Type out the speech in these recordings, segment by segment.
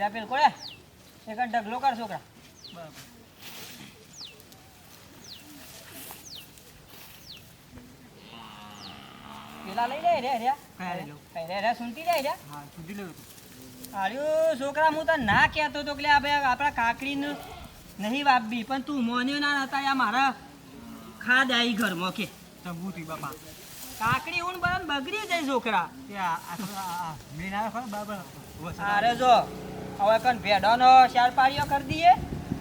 પેલા પેલ કોળે એક ઢગલો કર છોકરા બરાબર પેલા લઈ લે રે રે કયા લઈ લઉં? રે રે સુનતી રે હા આર્યો છોકરા હું તને ના કહેતો તો કે આ ભાઈ આપણા કાકડીનું નહીં વાપવી પણ તું મોન્યો ના હતા યા મારા ખાદ આવી ઘરમાં કે બાપા કાકડી ઊણ બરાબર બગડી જાય છોકરા અરે જો હવે કન ભેડાનો ચાર પાડીઓ કરી દઈએ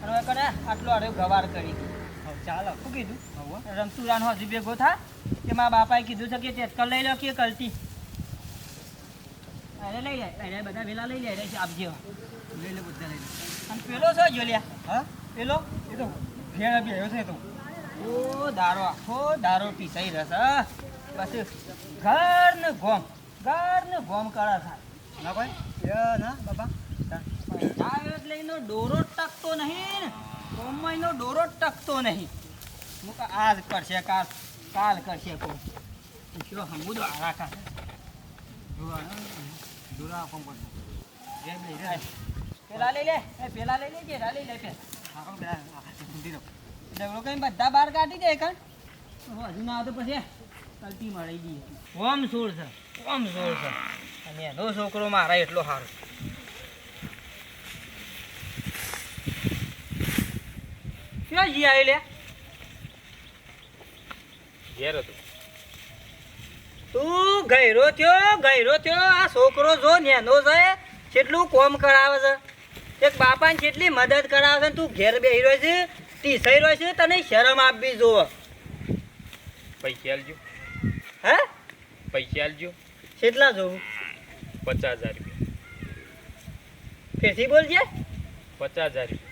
અને હવે કને આટલો અરે ગવાર કરી દઈએ. ચાલો શું કીધું? હવે રમતુરાન હજુ ભેગો થા કે મારા બાપાએ કીધું છે કે ટેસ્કલ લઈ લો કે કલતી અરે લઈ લે અરે બધા વેલા લઈ લે આપજે લઈ લે બધા લઈ લે. અને પેલો છો જોલિયા? હા? પેલો? એ તો બી આવ્યો છે તો. ઓ દારો આખો દારો પીસાઈ રહેશે પછી ઘર ને ગોમ ઘર ને ગોમ કળા થાય. ના ભાઈ એ ના બાપા. એટલે એનો ડોરો ટકતો નહીં ને. એનો ડોરો ટકતો નહીં. કહું, આજ કરશે, કાલ કાલ કરશે કોણ જો જોરા કોમ કરતો જેમ લઈ લે. પેલા એ પેલા લઈ લે જેરા લઈ લે પે હા પેલા, આ ઝઘડો કઈ બધા બહાર કાઢી દે કણ હજુ ના આવે તો પછી કલતી મળી ગઈ. ઓમ સોળ છે ઓમ સોળ છે. અને એનો છોકરો મારા એટલો સારો ક્યાં જી આવી લે ઘેર હતો તું ગયરો થયો ગયરો થયો આ છોકરો જો નેનો છે કેટલું કોમ કરાવે છે? એક બાપાને કેટલી મદદ કરાવે છે તું ઘેર બેહી રહ્યો છે ટીસાઈ રહ્યો છે તને શરમ આપવી જોવે. પૈસા આલજો. હે? પૈસા આલજો. કેટલા જોવું પચાસ હજાર રૂપિયા. ફેરથી બોલજે. પચાસ હજાર રૂપિયા.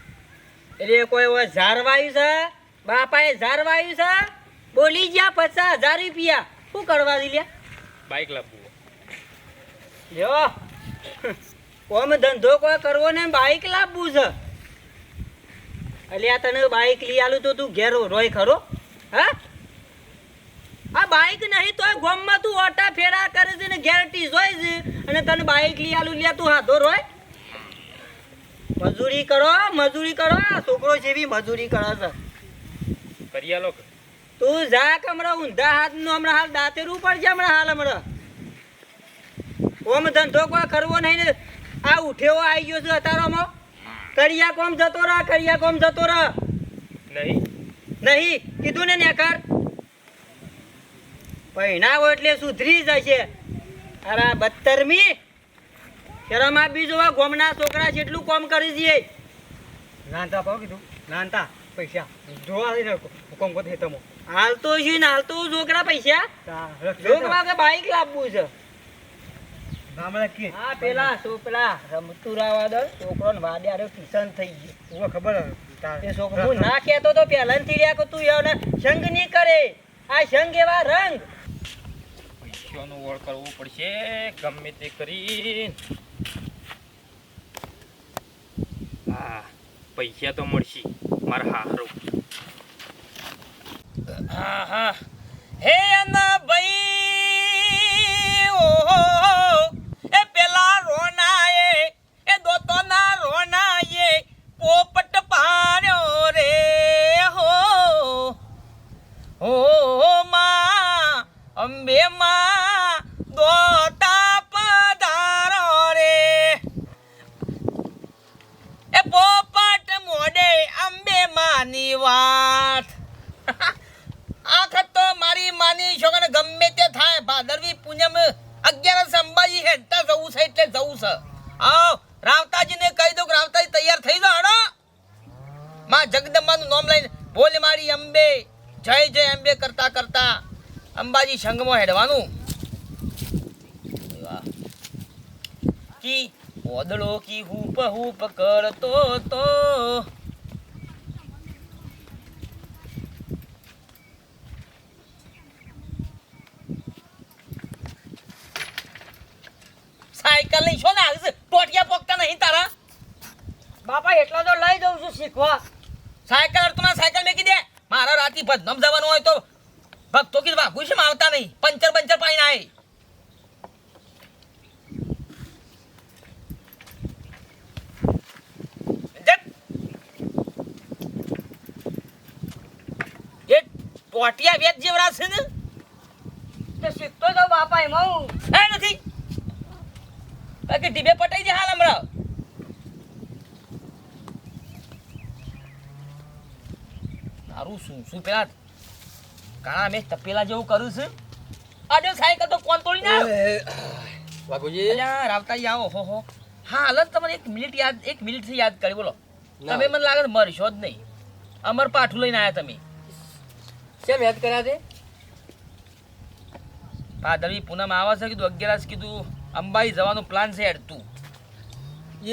એટલે કોઈ હવે ઝારવાયું છે? બાપાએ ઝારવાયું છે? બોલી ગયા પચાસ હજાર રૂપિયા. શું કરવા દી લ્યા બાઇક લાવવું. લ્યો. કોમ ધંધો કોઈ કરવો ને બાઈક લાવવું છે. એટલે આ તને બાઈક લઈ આલું તો તું ઘેર રોય ખરો. હા? આ બાઈક નહીં તો ગોમમાં તું ઓટા ફેરા કરે છે ને ઘેર ટીસોય છે. અને તને બાઈક લઈ આલું લ્યા તું હાથો રોય. મજૂરી કરો મજૂરી કરો. છોકરો જેવી મજૂરી કરો છે. કરિયા આલો તું જા કમરા ઊંધા હાથ હાથનું હમણાં હાલ દાંતેરું પડશે હમણાં હાલ હમણાં. ઓમ ધંધો કોઈ કરવો નહીં ને. આ ઉઠેવો આવી ગયો છે અતારામાં. કરિયા કોમ જતો રહ કરિયા કોમ જતો રહ. નહીં. નહીં કીધું ને નેકર. હોય એટલે સુધરી જશે. અરે આ શરમ આપી જોવા ગોમના છોકરા જેટલું કોમ કરી દઈએ. નાનતા પાવ કીધું? નાનતા? પૈસા? જોવા દે ને કોમ કોતે તમો હાલતો છે ને હાલતો છોકરા પૈસા. તા કે બાઈક લાવવું છે. હા પેલા શું પેલા રમતુરા વાદળ છોકરો ને વાડે આરે ટ્યુશન થઈ ગયો. ખબર. એ છોકરો હું ના કહેતો તો પહેલાથી રહ્યા કે તું એવને સંગ નહીં કરે. આ સંગ એવા રંગ. પૈસાનો વળ કરવો પડશે ગમે તે કરી હા પૈસા તો મળશે, મારા હારો હા હા. અના ભાઈ, ઓહો. એ પેલા રોનાએ, એ દોતોના રોનાએ પોપટ પાડ્યો રે હો હો, માં, અંબે માં દોતા પધારો રે એ પોપટ મોડે અંબે માની વાત આખત તો મારી માની છોકરાને ગમે તે થાય ભાદરવી પૂનમ અગિયારસ અંબાજી હેઠતા જવું છે એટલે જવું છે. આવ, રાવતાજીને કહી દો કે રાવતાજી તૈયાર થઈ જાઓ, હડો. માં જગદંબાનું નામ લઈને બોલ મારી, અંબે, જય જય, અંબે કરતા કરતા અંબાજી સંઘમાં હેડવાનું. કી ઓદળો કી હૂપ હૂપ કરતો તો સાયકલ લઈ છો ને આવી છે ટોટિયા પોકતા નહીં તારા? બાપા એટલા તો લઈ દઉં છું શીખવા. સાયકલ અડતના સાયકલ મેકી દે. મારા રાતી ભજનમ જવાનું હોય તો ભક્તો કીધું વાઘુ છે આવતા નહીં. પંચર પંચર પાણી આવે ટોટિયા વેદ જેવરા છે ને? તે શીખતો તો બાપા એમાં હું નથી. બાકી ડીબે પટાઈ જાય હાલ હમણાં. તારું શું શું પેલા કાણા મેં તપેલા જેવું કર્યું છે? આજો સાયકલ તો કોણ તોડી ના વાઘુજી. રાવતાજી આવો હો હો. હા હાલત તમને એક મિનિટ યાદ એક મિનિટથી યાદ કરી બોલો. તમે મને લાગે મરશો જ નહીં. અમર પાઠું લઈને આયા તમે. કેમ યાદ કર્યા છે ભાદરવી પૂનમ આવે છે કીધું અગિયારસ કીધું. અંબાઈ જવાનો પ્લાન છે યાર તું.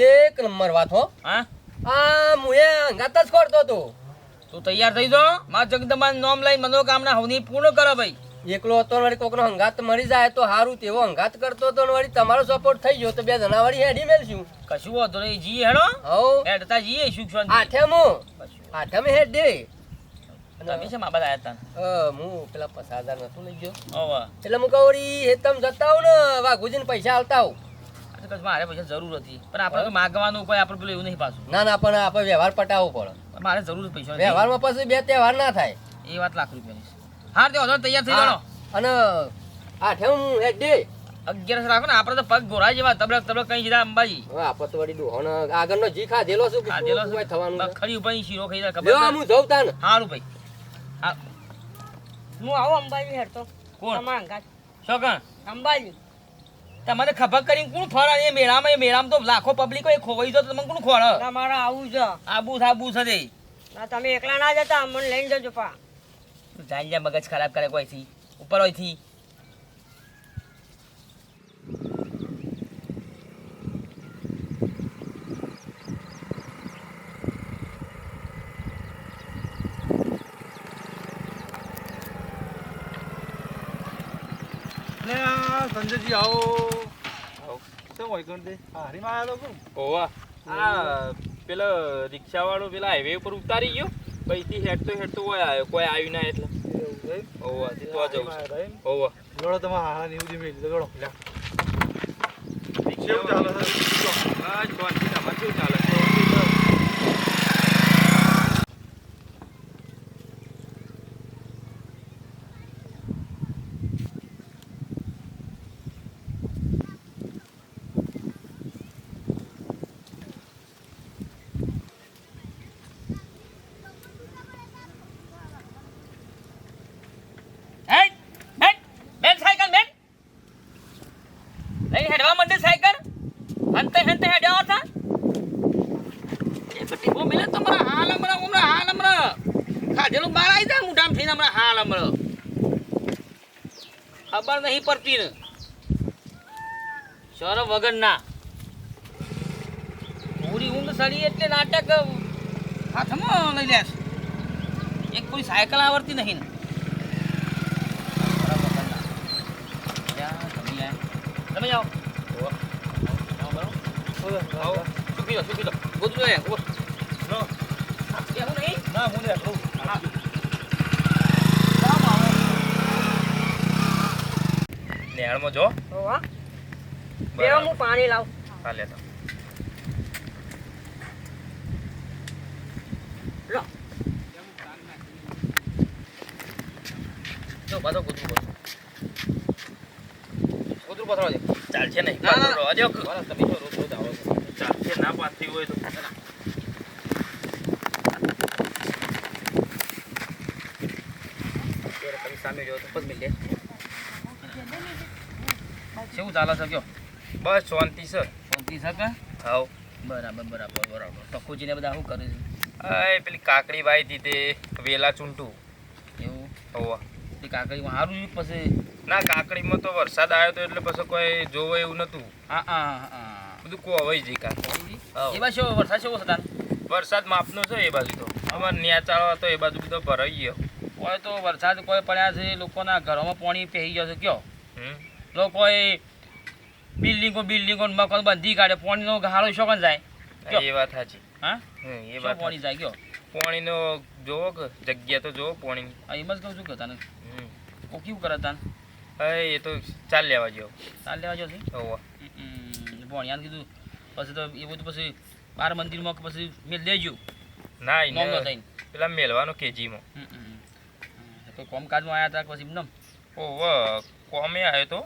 એક નંબર વાત હો. હા? આ મુએ હંગાત જ કરતો તો તું તૈયાર થઈ જાઓ મા જગદંબા નોમ લઈ મનોકામના હવની પૂર્ણ કરો ભાઈ. એકલો હતો વાળી કોકનો હંગાત મરી જાય તો સારું તેવો હંગાત કરતો હતો વળી તમારો સપોર્ટ થઈ ગયો તો બે જણા વળી હેડી મેલશું. કશું વાંધો નહીં જી હેડો. હો હેડતા જઈએ શું શાંતિ. આઠેમો. કશું. આઠમે હેડ દે. તમે છે મા બધા આયા તા અ, હું પેલા પચાસ હજાર નતું લઈ ગયો. એટલે હું કહું વળી હેતમ જતા આવું ને વાઘુજીને પૈસા આલતા આવું. આ તો કશું મારે પૈસા જરૂર હતી. પણ આપણે તો માગવાનું કોઈ આપણે પેલું એવું નહીં પાછું. ના ના પણ આપણે વ્યવહાર પટાવવો પડે. મારે જરૂર પૈસા વ્યવહારમાં પછી બે તહેવાર ના થાય. એ વાત લાખ રૂપિયાની છે. હા તે વાંધો નહીં, તૈયાર થઈ હા, અને આઠેમ હેડ ડે અગિયારસ રાખો ને આપણે તો પગ ગોરા જેવા તબલક તબલક કઈ જીધા અંબાજી. આપણે તો વળી ડોહોનો આગળનો જી ખાધેલો શું ખાધેલો થવાનું ખરી ઉપર શીરો ખાઈ ખબર હું જવતા ને સારું ભાઈ. હા હું આવું અંબાજી હેડતો કોણ? અંગાત. શોકણ અંબાજી. તમારે ખબર કરીને કોણ ફરા? એ મેળામાં એ મેળામાં તો લાખો પબ્લિક હોય ખોવાઈ જાય તો તમે કોણ ખોળ તમારે આવું છે. આબુ થાબુ છે ના તમે એકલા ના જતા મને લઈને જજો પા. જાય મગજ ખરાબ કરે કોઈથી? ઉપર હોયથી સંજયજી આવો. શું હોય કોણ તે હારીમાં આવેલો લોકો? ઓવા આ પેલો રિક્ષાવાળો પેલા હાઈવે ઉપર ઉતારી ગયો. પછી હેડતો હેડતો હોય આવ્યો કોઈ આવ્યું ના એટલે. ઓવા તે આ ઓવા છે ઓવા હાળા તમારા હારા ન્યૂઝ મેળ લે રિક્ષા ચાલે છે? આ જોન તમારે કેવું ચાલે? છે હેડ હેડ બેન સાયકલ બેન લઈને હેડવા મંડે સાયકલ હંતે હંતે હેડ્યા હતા એ બટી બો મિલે તમારા હાલ હમણાં હમણાં હાલ હમણાં ખાધેલું બહાર આવી જાય મોઢામાં હાલ ખબર નહીં પડતી ને. સૌરભ વગર ના પૂરી ઊંઘ સડી એટલે નાટક હાથમાં લઈ લેશ એક કોઈ સાયકલ આવડતી નહીં ને. તમે જાઓ. સુખી જાઓ સુખી જાઓ ગોતું એવું નહીં? ના હું લે કરું નેહાળમાં જો. હોવા બેવા હું પાણી લાવ. હા લેતો. લો. જો પાછો ગોતું ગોતું ગોતું પથરો દે ચાલશે નહીં. ના, ના. અજો. તમે તો રોજ રોજ આવો ચાલશે ના પાડતી હોય તો સામે જો તો પગ મિલે. કેવું ચાલે છે કયો? બસ શાંતિ છે. શાંતિ છે કે? હાવ બરાબર બરાબર બરાબર. ટકોજીને બધા શું કરે આ પેલી કાકડી વાઈ તે વેલા ચૂંટું. એવું? હોવા. તે કાકડીમાં સારું પછી? ના કાકડીમાં તો વરસાદ આવ્યો તો એટલે પછી કોઈ જોવે એવું નતું હા હા હા બધું કોવાઈ જઈ કાકડી એ બાજુ શું વરસાદ શું થતા વરસાદ માપનો છે એ બાજુ તો. અમારે ન્યાચાળો તો એ બાજુ બધો ભરાઈ ગયો. કોઈ તો વરસાદ કોઈ પડ્યા છે લોકોના ઘરોમાં પાણી પહેરી ગયો છે કયો? હમ. લોકોએ બિલ્ડિંગો બિલ્ડિંગો મકાન બાંધી કાઢે પાણીનો ગાળો શોખન જાય? એ વાત સાચી. હા? એ વાત પાણી જાય ગયો પાણીનો જોવો કે જગ્યા તો જોવો પાણી. એમ જ કહું છું કે તને. ઓ કેવું કરે તને? એ તો ચાલ લેવા જેવો ચાલ લેવા જેવો હોવા ભણ્યાને કીધું. પછી તો એ બધું પછી બાર મંદિરમાં પછી મેં લેજો ના. થઈને. પેલા મેલવાનો કેજીમાં. કોઈ કોમકાજમાં આવ્યા હતા પછી એમને ઓવ કોમે આવ્યો તો.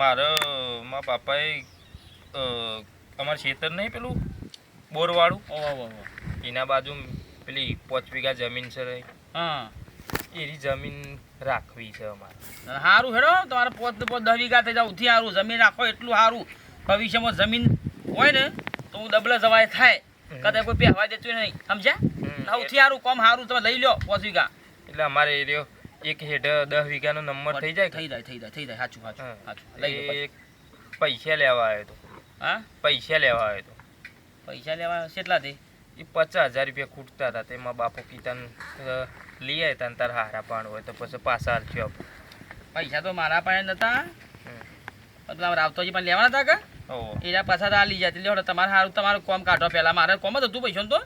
મારે મારા પાપાએ અમારે ખેતર નહીં પેલું? બોરવાળું. એના બાજુ પેલી પાંચ વીઘા જમીન છે. હા. એની જમીન રાખવી છે અમારે. સારું હેડો તમારે પોત પોત દસ વીઘા થઈ જાવ. ઉથી સારું જમીન રાખો એટલું સારું ભવિષ્યમાં જમીન હોય ને તો હું ડબલા જવાય થાય. કદાચ કોઈ પહેવા દેતું નહીં સમજ્યા? સૌથી સારું કોમ સારું તમે લઈ લો પાંચ વીઘા. એટલે અમારે એ રહ્યો એક હેઠ દસ વીઘાનો નંબર થઈ જાય થઈ જાય થઈ જાય થઈ જાય. સાચું સાચું. સાચું લઈ પૈસા લેવા આવ્યો તો. હા? પૈસા લેવા આવ્યો તો. પૈસા લેવા કેટલા દે એ પચાસ હજાર રૂપિયા ખૂટતા હતા. તેમાં બાપુ કીતન લઈ આવ્યા તને તારા હારા પાણ હોય તો પછી પાછા હાલજો પૈસા તો મારા પાસે નતા. મતલબ રાવતોજી પણ લેવાના હતા કે? એના પાછા તો લઈ જતી. એટલે તમારે સારું તમારું કોમ કાઢો પહેલાં. મારે કોમ જ હતું પૈસા તો.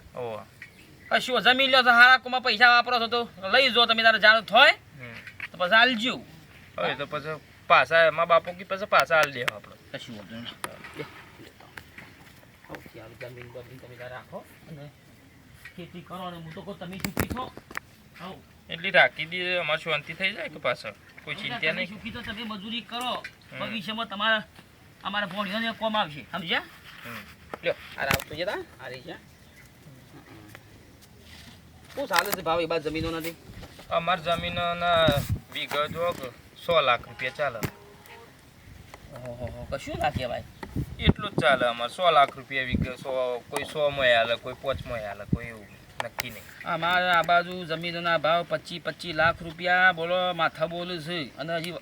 કશું જમીન લો તો હારા કોમાં પૈસા વાપરો છો તો લઈ જો. તમે તારે જાણ થોય. તો પછી આલજો. હવે તો પછી પાછા એમાં બાપુ કી પછી પાછા હાલ દેવા આપણે. કશું વાંધો નહીં. જમીન બમીન તમે રાખો અને ખેતી કરો અને હું તો કહું તમે સુખી છો. આવો. એટલી રાખી દઈએ અમારે શાંતિ થઈ જાય કે પાછળ? કોઈ ચિંતા નહીં? સુખી તો તમે મજૂરી કરો. ભવિષ્યમાં તમારા અમારા ભોણીઓને કોમ આવશે. સમજ્યા? લ્યો આ રાવતો જતા. આ રહી છે શું ચાલે છે ભાવ? એ બાદ જમીનો નથી? અમાર જમીનના વીઘા જો સો લાખ રૂપિયા ચાલે. ઓહો કશું ના કહેવાય. એટલું જ ચાલે અમારે. સો લાખ રૂપિયા વીઘા સો કોઈ સો માં હાલે કોઈ પાંચમાં હાલે કોઈ એવું નક્કી નહીં. અમારે આ બાજુ જમીનના ભાવ પચીસ પચીસ લાખ રૂપિયા બોલો માથા બોલું છે. અને હજી.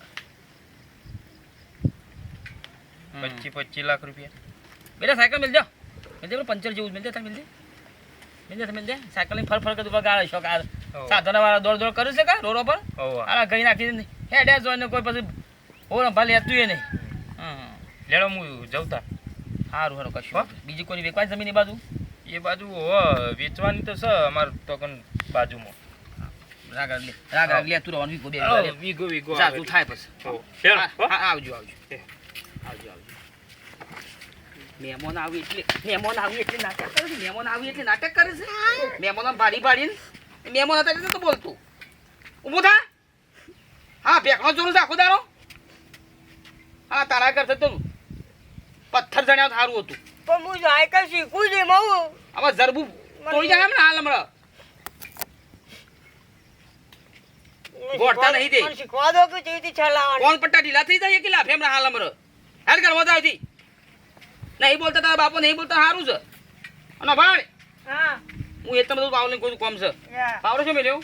પચીસ પચીસ લાખ રૂપિયા. બેટા સાયકલ મિલ જાઓ મિલ જાય પંચર જેવું મિલ તાર મિલ દે. મિલ દે મિલ દે. સાયકલ ફર ફર કરતું ગાળે શોખ આ. સાધનો વાળા દોડ દોડ કરે છે કા રોરો પર આલા આ ગઈ નાખી હેડે જોઈને કોઈ પછી ઓર ભલે હતું એ નહીં. લેડો હું જવતા. સારું સારું કશું બીજી કોઈ વેચવાની જમીન એ બાજુ? એ બાજુ હો વેચવાની તો છે અમાર તો કન બાજુમાં. રાગ રાગ રાગ રાગ તું રવાનું વીઘો બે વીઘો લે. વીઘો વીઘો જા તું થાય પછી. હો. લેડો, હા, હો. હા, આવજો આવજો. આવજો આવજો. મહેમાન આવી એટલે મહેમાન આવી એટલે નાટક કરે છે? મહેમાન આવી એટલે નાટક કરે છે? મહેમાન ભાડી ભાડીને મહેમાન હતા એટલે તો બોલતું ઊભું થા. હા ભેકનો જોરું છે આખો દારો હા તારા કરતા તો પથ્થર જણ્યા સારું હતું. પણ હું સાયકલ શીખું છે મઉ આમાં જરબું તોડી જાય ને હાલ હમણાં. ગોળતા નહીં દે. શીખવા દો કે કેવી રીતે કોણ પટ્ટા ઢીલા થઈ જાય કે લાફે હમણાં હાલ હમણાં. હેડ કર વધારે થી. નહીં બોલતા તારા બાપો નહીં બોલતા સારું છે. અને ભાડ હા. હું એટલા બધું પાવલે કોઈ કોમ છે. પાવડો શું મેલ્યો?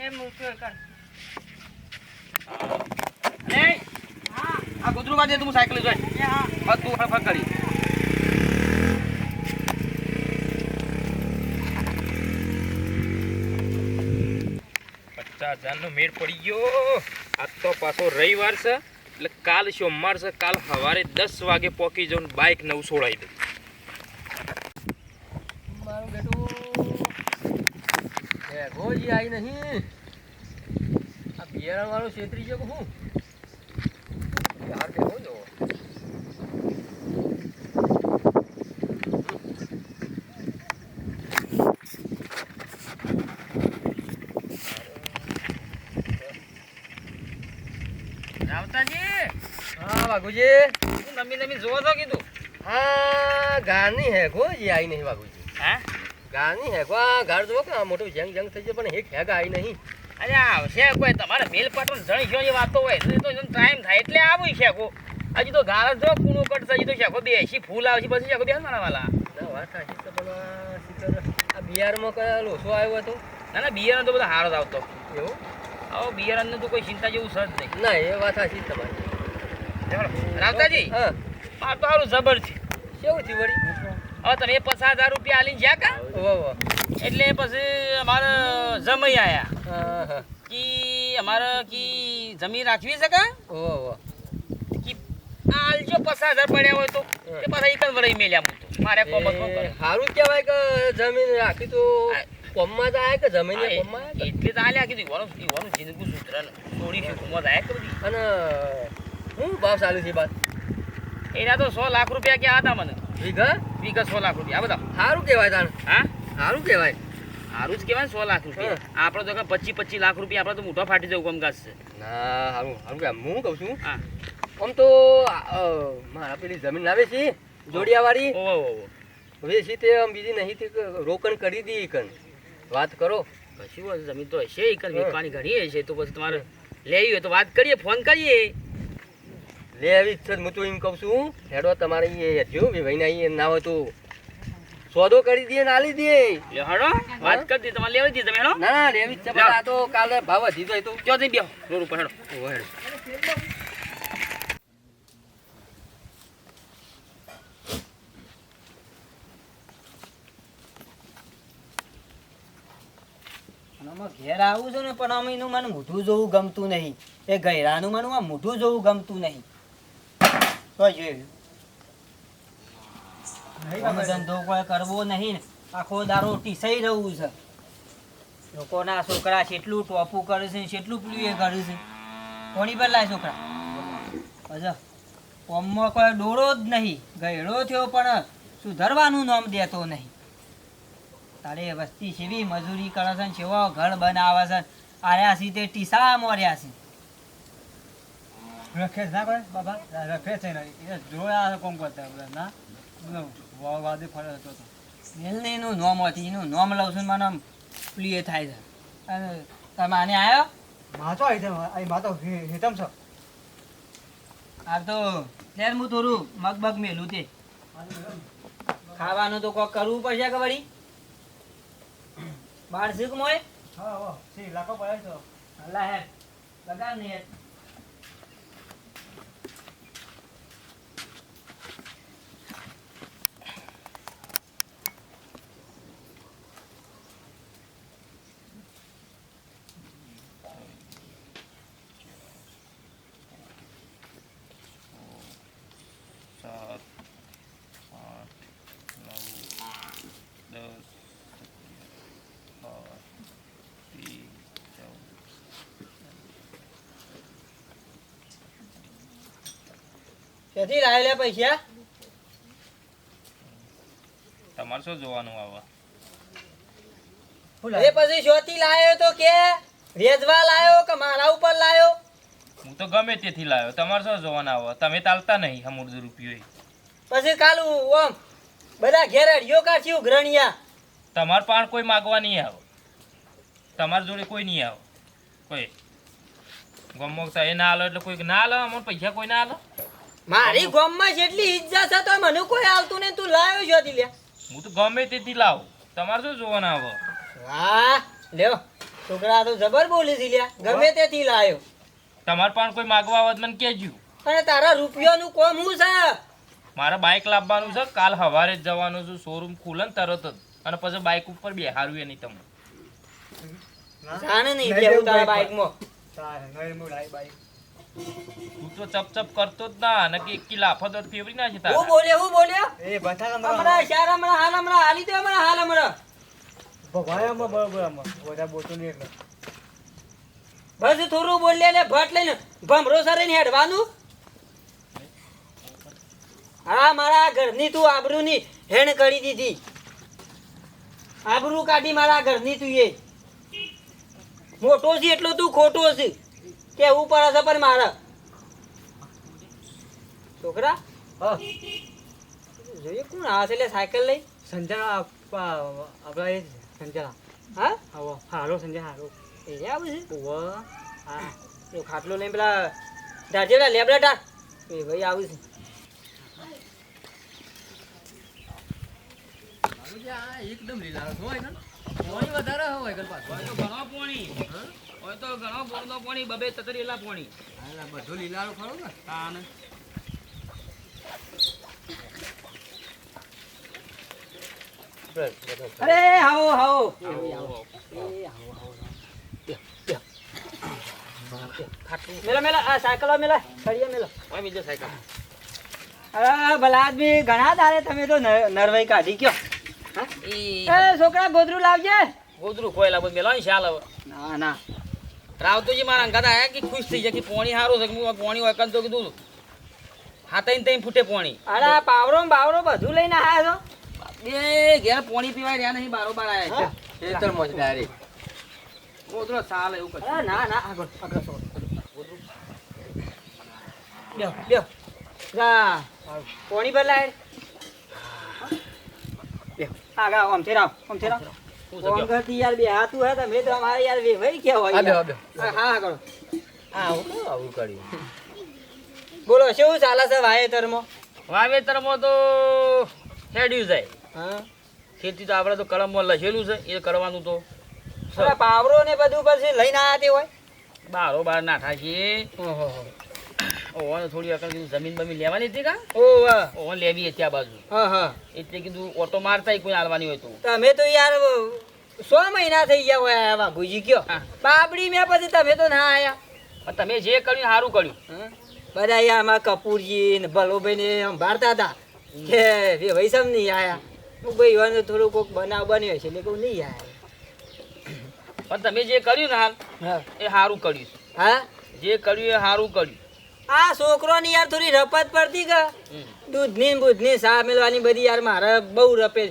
એ કર. હા આ કૂતરું કાઢી તું સાયકલ જોઈ હા તું ફટફટ કરી. પચાસ હજારનો મેળ પડી ગયો. આ તો પાછો રવિવાર છે. એટલે કાલ સોમવાર છે. કાલ સવારે દસ વાગે પોકી જાઉં બાઇક નવું છોડાવી દઉં મારું બેટું હે ગોજી આવી નહીં. આ બિયારણ વાળો છેતરી ગયો કે હું? બેહો જો રાવતાજી? હા બાગુજી નમી નમી જોવો તો કીધું. હા ગાની હે ગોજી આવી નહીં બાગુજી હા? ગારની હે કો આ જો કે આ મોટું જંગ જંગ થઈ જાય પણ એક હેગ આવી નહીં. અરે આવશે કોઈ તમારે બેલ પાટણ જણી જો એ વાતો હોય એટલે તો ટાઈમ થાય એટલે આવું શેકો હજી તો ગાળ જો કૂણું કટશે હજી તો શેકો બેસી ફૂલ આવશે પછી શેકો બેસ મારા વાલા. ના વાત સાચી પણ આ બિયારમાં કયા લોસો આવ્યો હતો? ના ના બિયારણ તો બધા હારો જ આવતો. એવું? આવો બિયારણનું તો કોઈ ચિંતા જેવું સજ નહીં. ના એ વાત સાચી તમારી. રાવતાજી હા. આ તો સારું જબર છે. કેવું થયું વળી? હવે તમે પચાસ હજાર રૂપિયા આલીને જ્યાં કા? એટલે પછી અમારે જમાઈ આયા. કે અમારે કી જમીન રાખવી છે કા? આલજો પચાસ હજાર પડ્યા હોય તો તે પાછા એક જ વળી મેલ્યા મૂકતો મારે કોમત. એ હારું કહેવાય કે જમીન રાખી તો કોમમાં જ આયા કે જમીન કોમમાં એટલે તો આલ્યા કીધું ઈવાનું ઈવાનું જિંદગી સુધરે થોડી હુકુમત આયા કે બધી. અને હું ભાવ ચાલુ છે બાદ? એના તો સો લાખ રૂપિયા ક્યાં હતા મને. વીઘા વીઘા સો લાખ રૂપિયા. બધા. સારું કહેવાય તાણ. હા? સારું કહેવાય. સારું જ કહેવાય સો લાખ રૂપિયા. આપણે તો પચીસ પચીસ લાખ રૂપિયા આપણે તો મોટા ફાટી જવું કામકાજ છે. ના હારું સારું કે હું કહું છું હા. આમ તો મારા પેલી જમીન આવે છે જોડિયાવાળી. ઓહો તે આમ બીજી નહીં તે રોકણ કરી દી કન વાત કરો. કશું જમીન તો હશે એક જ વેચવાની ઘણી હશે. તો પછી તમારે લેવી હોય તો વાત કરીએ ફોન કરીએ. લે આવી જ હું તો એમ કહું છું હેડો તમારે એ હેડજો ભાઈ ના ના હોય તો. સોદો કરી દઈએ ના લઈ દઈએ હેડો વાત કરી દઈએ તમારે લેવી દીધી તમે હેડો. ના ના લેવી છે આ તો કાલે ભાવ વધી જાય તો. ક્યાં જઈ બેહો રોડ ઉપર હેડો. ઓ હેડો. ઘેર આવું છે ને પણ આમ એનું મને મોઢું જોવું ગમતું નહીં. એ ગયરાનું મને મોઢું જોવું ગમતું નહીં. તો જોયું ધંધો કોઈ કરવો નહીં. ને આખો દારો ટીસાઈ રહ્યું છે. લોકોના છોકરા કેટલું ટોપું કરે છે કેટલું પેલું એ કરે છે. કોની પર લાય છોકરા? અજા કોમમાં કોઈ ડોળો જ નહીં. ગયડો થયો પણ સુધરવાનું નામ દેતો નહીં. તારે વસ્તી સેવી મજૂરી કરે છે ને સેવો ઘર બનાવે છે આર્યા સીતે ટીસા મોર્યા છે. રખેશ ના કરે બાબા રખેશ છે ને એ જોયા કોમ કરતા બધા ના વાવ વાદે ફરે હતો મેલને એનું નોમ હતી એનું નોમ લઉં છું મને પ્લીએ થાય છે અને તમે આને આવ્યો માતો આવી તમે અહીં માતો હેતમ છો આ તો લેર હું થોડું મગબગ મેલું તે ખાવાનું તો કોક કરવું પડશે કે વળી બાર શીખ મોય હા હો શી લાખો પડે તો અલ્લા હે લગાડ ને સાત આઠ નવ દસ બાર તેર ચૌદ. ક્યાંથી લાવ્યા લે પૈસા? તમારે શું જોવાનું આવે? એ પછી શોથી લાવ્યો તો કે રેજવા લાવ્યો કે મારા ઉપર લાવ્યો? હું તો ગમે તેથી લાવ્યો. તમારે શું જોવાના આવે? તમે તાલતા નહીં અમૂર્દ રૂપિયો પછી કાલું ઓમ બધા ઘેર અડિયો કાઢ્યું ગ્રણિયા? તમારે પણ કોઈ માગવા નહીં આવે. તમારી જોડે કોઈ નહીં આવે. કોઈ. ગમો એ ના આલો એટલે કોઈ ના આલો? અમને પૈસા કોઈ ના આલો? મારી ગમમાં જેટલી ઇજ્જત છે તો મને કોઈ આવતું નહીં. તું લાવ્યો શોથી લે હું તો ગમે તેથી લાવું. તમારે શું જોવાના આવો? વાહ લ્યો. છોકરા તો જબર બોલી છે ગમે તેથી લાવ્યો તમારે પણ કોઈ માગવા આવત મને કહેજો અને તારા રૂપિયાનું કોમ હું છે? મારે બાઇક લાવવાનું છે કાલ સવારે જ જવાનું છું શોરૂમ ખુલે ને તરત જ. અને પછી બાઇક ઉપર બેહારવું એની તમે. જાણે નહીં બેહું તારા બાઇકમાં નહીં લાવી તું તો ચપ ચપ કરતો જ ના અને કે એકી લાફો તો ફેવરી ના છે હું તારા બોલ્યો હું બોલ્યો? એ બતા હમણાં શાર હમણાં હાલ હમણાં હાલી દે હમણાં હાલ હમણાં. ભગવાન આમાં બરોબર આમાં બધા નહીં એટલે. બસ થોડું બોલ્યા ને ભટ લઈને ભમરો સરે ને હેડવાનું? હા મારા ઘરની તું આબરૂની હેણ કરી દીધી. આબરૂ કાઢી મારા ઘરની તું એ. મોટો છે એટલો તું ખોટો છે. કેવું પડે છે પણ મારા? છોકરા? જોઈએ કોણ આવે છે એટલે સાયકલ લઈ? સંજય આપણા એ સંજય હા? હારો સંજય હારો એ આવે છે? ઓવ હા. એ ખાટલો લઈને પેલા ઢાંચેલા લેબડા એ ભાઈ આવું છે. એકદમ લીલા હોય ને પાણી વધારે હોય કન હોય તો ઘણો પોણી હોય તો ઘણો પોણનો પોણી બબે તતરેલા પોણી હા, બધું લીલાનું ખરું ને તાન અરે હાવો હાવો મેલા મેલા આ સાયકલ મેલા ફરીએ મેલા. હોય બીજો સાયકલ. અરે ભલા આદમી ઘણા દાડે તમે તો નરવાઈ કાઢી કયો એ છોકરા ગોદરું લાવજે. ગોદરું ખોયેલા બધું મેલો ને શાલ ના ના. રાવતોજી મારા અંગાત આયા કે ખુશ થઈ જાય કે પોણી સારું છે કે હું પોણી હોય તો કીધું હા તઈ તઈ ફૂટે પોણી. અરે પાવરો બાવરો બધું લઈને આયા છો? બે ઘેર પોણી પીવાય રહ્યા નહીં બારોબાર આયા છે. ગોદડો ચાલે એવું કશું. ના ના આગળ આગળ સો લ્યો કોણી પર લાય આવો, આમથી રાવ આમથી રાવ. કરતી યાર બે હાથું હે તમે તો અમારે યાર હોય. બે, ભાઈ આ બે. હા હા આગળ. હા આવું કર્યું? બોલો શું ચાલે છે વાવેતરમાં? વાવેતરમાં તો હેડ્યું જાય. હા. ખેતી તો આપણે તો કલમમાં લખેલું છે એ કરવાનું તો. પાવરો ને બધું પછી લઈને આવ્યા તે હોય. બારો બાર નાઠા છીએ ઓહો. ઓને થોડી અકલ કીધું જમીન બમીન લેવાની હતી કા? ઓ વાહ. ઓન લેવી હતી આ બાજુ. હા હા. એટલે કીધું ઓટો મારતા કોઈ હાલવાની હોય તો. તમે તો યાર સો મહિના થઈ ગયા હોય આવા ગુજી ગયો. બાબડી મેં પછી તમે તો ના આયા. પણ તમે જે કર્યું સારું કર્યું? બધા યાર આમાં કપૂરજી ને ભલોભાઈ ને સંભાળતા હતા. કે વૈસમ નહીં આયા. હું ભાઈ વાનું થોડું કોઈક બનાવ બન્યો છે. એટલે કહું નહીં આયા. પણ તમે જે કર્યું ને હાલ હા. એ સારું કર્યું હા? જે કર્યું એ સારું કર્યું. આ છોકરો ની યાર થોડી રપત પડતી કે દૂધ દૂધની બુધની સા મેળવાની બધી યાર મારે બહુ રપે.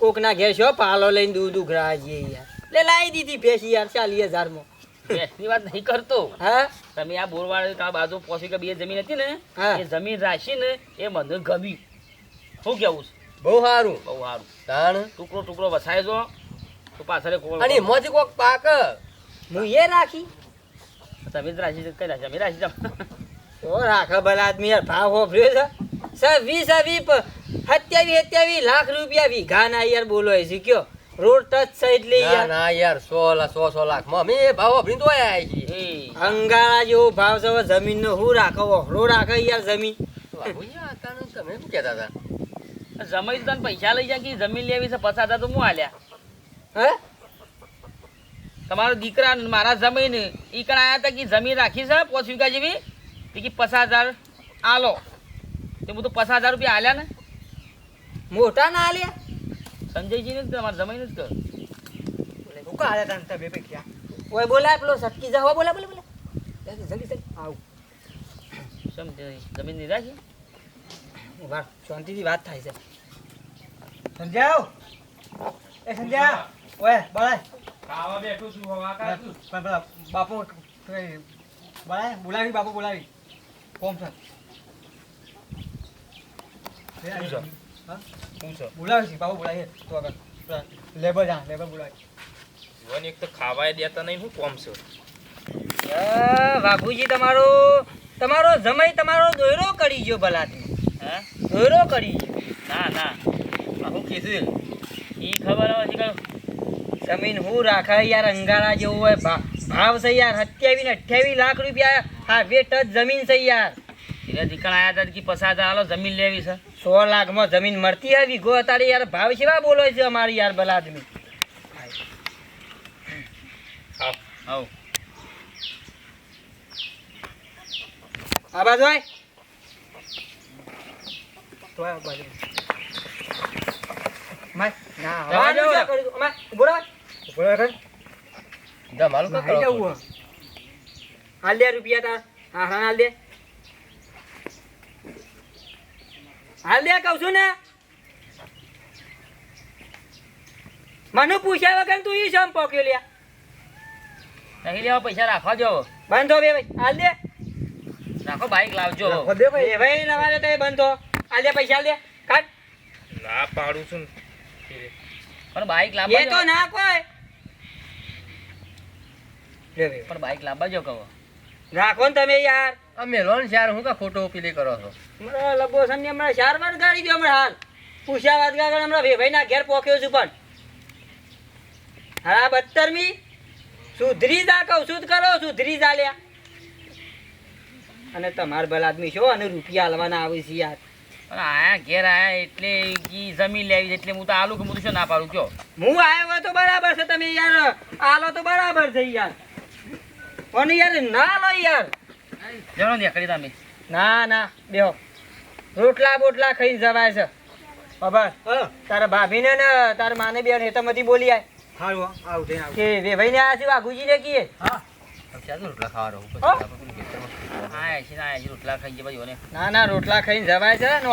કોકના ઘેર છો પાલો લઈને દૂધ ઉઘરા જઈએ યાર. એટલે લાવી દીધી ભેંસી યાર ચાલીસ હજારમાં. બેસની વાત નહીં કરતો. હા? તમે આ બોરવાડ આ બાજુ પોસી કે બે જમીન હતી ને એ જમીન રાખી ને એ મને ગમી. શું કેવું છે? બહુ સારું બહુ સારું તાણ? ટુકડો ટુકડો વસાય જો. તો પાછળ કોલ અને મોજી કોક પાક. હું એ રાખી. તમે જ રાખી કઈ રાખી અમે રાખી તો રાખે ભલે આદમી યાર ભાવ હોભર્યો છે. સર વીસ આ સત્યાવી સત્યાવીસ લાખ રૂપિયા વીઘાના યાર બોલો એ શીખ્યો રોડ ટચ સાઈડ લઈ ના યાર. ના યાર સો લા સો સો લાખમાં. અમે એ ભાવ વાપરીને તો આયા એ અંગાળા જેવો ભાવ છે જમીન જમીનનો હું રાખો? રોડ રાખે યાર જમીન. તમે શું કહેતા હતા? જમીન તને પૈસા લઈ જાય કે જમીન લેવી છે પચાસ તો હું હાલ્યા હે? તમારો દીકરા મારા જમીન ઈ કણ આયા હતા કે જમીન રાખી છે પોચ વીઘા જેવી? તે કે પચાસ હજાર. આલો. તે બધું તો પચાસ હજાર રૂપિયા આલ્યા ને? મોટા ના આલ્યા? સંજયજી ને જ તમારા જમીન જ કર. ઓય બોલાય પેલો સટકી જા બોલા બોલા બોલા જલ્દી આવ. જમીન રાખી? વાહ શાંતિથી વાત થાય છે. સંજાવ એ સંજાવ ઓય બળાય ખાવા બેઠું છું હવા પણ પેલા બાપુ કઈ બળાય બોલાવી બાપુ બોલાવી. કોમ હા? છે? બોલાવી બાપુ બોલાવી તો આગળ. લેબર જા લેબર બોલાવી. જીવન એક તો ખાવાય દેતા નહીં હું કોમ છે? બાપુજી તમારો તમારો જમાઈ તમારો દોયરો કરી ગયો ભલાથી હા? દોયરો કરી ગયો. ના ના. આ કીધું એ ખબર હવે છે કે જમીન હું રાખે યાર અંગારા જેવું હોય. ભાવ છે યાર સત્યાવીસ ને અઠ્યાવીસ લાખ રૂપિયા. હા બે ટચ જમીન છે યાર. એટલે દીકરા આયા હતા કે પસાર હાલો જમીન લેવી છે. સો લાખમાં જમીન મળતી આવી. વીઘો અત્યારે યાર ભાવ કેવા બોલો છે અમારી યાર ભલા આદમી આવ. આબાજ બાજુ તો આબાજ બાજુ. માય ના જવા આ દો. ઊભો રહો. ઊભો રહો કર. ધમાલું કાં નાહી કરો હાલ દે રૂપિયા તાર. હા હા હાલ દે હાલ દે કહું છું ને. મને પૂછ્યા વગર તું ઈ સમ પોક્યો લ્યા? નહીં લેવા પૈસા રાખવા જો બંધો બે ભાઈ. હાલ દે રાખો બાઈક લાવજો બે ભાઈ. નવા દે તે બંધો. હાલ દે પૈસા હાલ દે કાઢ. ના પાડું છું પણ બાઈક લાવવા એ તો ના કોઈ. ભાઈ પણ બાઈક લાંબા જો કહો. રાખો ને તમે યાર. અમે લો ને શાર હું કા ખોટો પીલી કરો છો? હમણાં લબોસન ને હમણાં ચારમાં ગાડી દો હમણાં હાલ. પૂછ્યા વાત ગાગર હમણાં ભાઈ ના ઘેર પોક્યો છું પણ. હા બત્તરમી સુધરી જા કહું શું કરો સુધરી જા લ્યા. અને તમાર ભલ આદમી છો અને રૂપિયા હલવાના આવે છે યાર. પણ આયા ઘેર આયા એટલે કી જમીન લેવી એટલે હું તો આલુ કે હું ના પાડું કયો? હું આવ્યો હોય તો બરાબર છે તમે યાર. આલો તો બરાબર છે યાર. પણ યાર ના લો યાર. જણો નીકળી તમે. ના ના બેહો. રોટલા બોટલા ખાઈને જવાય છે. ખબર તારા ભાભીને ને તારા માને બે હેતમતી બોલી આય. હારું આવું થઈને આવું કે વેભાઈને આ છે વાઘુજીને કીએ. ક્યાં રોટલા ખાવા રહું? હા? રોટલા ખાઈ જવા ને ના ના રોટલા ખાઈને જવાય છે ને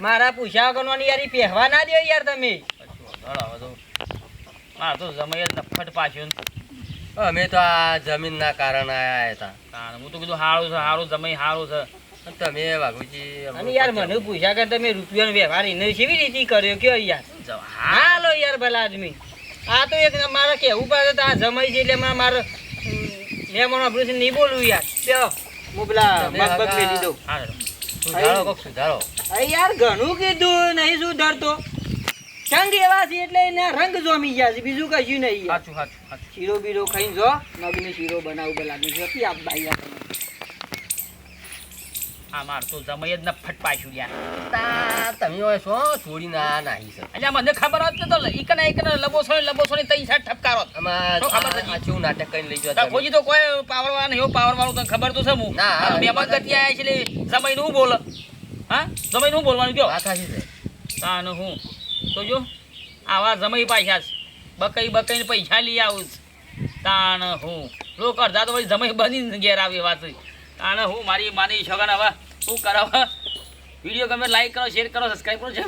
મારા પૂછ્યા કરવાની યાર ઈ પહેવા ના દે યાર તમે. પછી તો. હા તો જમાઈ જ નફટ પાછું. અમે તો આ જમીનના કારણે આયા હતા. હું તો કીધું સારું છે સારું જમીન સારું છે. તમે વાઘુજી અને યાર મને પૂછ્યા કે તમે રૂપિયાનો વ્યવહાર એને કેવી રીતે કર્યો? કયો યાર? હાલો યાર ભલા આદમી આ તો એક મારે કેવું પડે તો આ જમાઈ છે એટલે મારે લેમન ઓપરેશન નહીં બોલવું યાર. લ્યો, હું પેલા તમે મગ બગ હગા- મેલી દઉં. સુધારો કોક સુધારો. અરે યાર ઘણું કીધું નહીં સુધરતો. ચંગ એવા છે એટલે એને રંગ જોમી ગયા છે. બીજું કશું નહીં સાચું સાચું શીરો બીરો ખાઈ જો મગનો શીરો બનાવું પેલા ની જોતી આપ ભાઈ આ માર તો જમાઈ જ ન ફટપાશું યાર તા તમે હોય છો છોડી ના નાહી સર એટલે મને ખબર હોત તો ઇકના ઈકને લબોસો ને લબોસો ને તઈ સાઈડ ઠપકારો અમાર? આ કેવું નાટક કરીને લઈ જવા ફોજી તો કોઈ પાવર વાળા નહીં પાવર વાળો તને ખબર તો છે હું ના, મહેમાન ગતિ આયા છે એટલે જમાઈ નું બોલ. હા? જમાઈ નું બોલવાનું કયો? સાચી છે. તાન હું. તો જો, આવા જમાઈ પાછા બકાઈ બકઈ બકઈને પૈસા લઈ આવું તાણ હું. લોક અડધા તો પછી જમાઈ બની ઘેર આવી વાત. તાણ હું, મારી માની છોકરા હવે. શું કરાવ વીડિયો ગમે લાઈક કરો શેર કરો સબસ્ક્રાઈબ કરો, જય